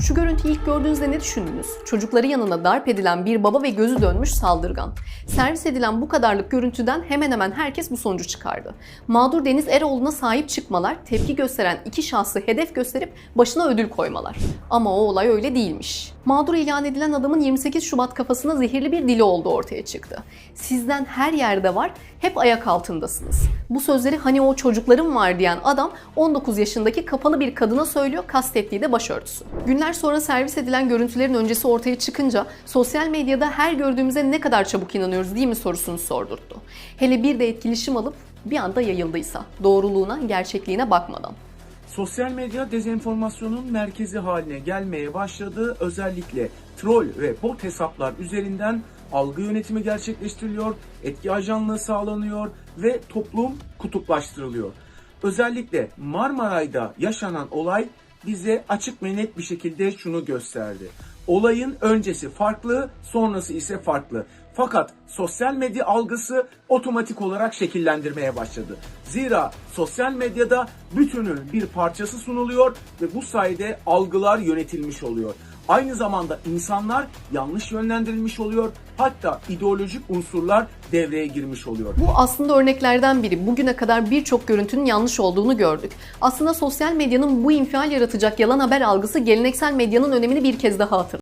Şu görüntüyü ilk gördüğünüzde ne düşündünüz? Çocukları yanına darp edilen bir baba ve gözü dönmüş saldırgan. Servis edilen bu kadarlık görüntüden hemen hemen herkes bu sonucu çıkardı. Mağdur Deniz Eroğlu'na sahip çıkmalar, tepki gösteren iki şahsı hedef gösterip başına ödül koymalar. Ama o olay öyle değilmiş. Mağdur ilan edilen adamın 28 Şubat kafasına zehirli bir dili olduğu ortaya çıktı. Sizden her yerde var, hep ayak altındasınız. Bu sözleri hani o çocuklarım var diyen adam 19 yaşındaki kapalı bir kadına söylüyor, kastettiği de başörtüsü. Günler sonra servis edilen görüntülerin öncesi ortaya çıkınca sosyal medyada her gördüğümüze ne kadar çabuk inanıyoruz değil mi sorusunu sordurttu. Hele bir de etkileşim alıp bir anda yayıldıysa, doğruluğuna, gerçekliğine bakmadan. Sosyal medya dezenformasyonun merkezi haline gelmeye başladı. Özellikle troll ve bot hesaplar üzerinden algı yönetimi gerçekleştiriliyor, etki ajanlığı sağlanıyor ve toplum kutuplaştırılıyor. Özellikle Marmaray'da yaşanan olay bize açık ve net bir şekilde şunu gösterdi. Olayın öncesi farklı, sonrası ise farklı. Fakat sosyal medya algısı otomatik olarak şekillendirmeye başladı. Zira sosyal medyada bütünün bir parçası sunuluyor ve bu sayede algılar yönetilmiş oluyor. Aynı zamanda insanlar yanlış yönlendirilmiş oluyor. Hatta ideolojik unsurlar devreye girmiş oluyor. Bu aslında örneklerden biri. Bugüne kadar birçok görüntünün yanlış olduğunu gördük. Aslında sosyal medyanın bu infial yaratacak yalan haber algısı geleneksel medyanın önemini bir kez daha hatırlattı.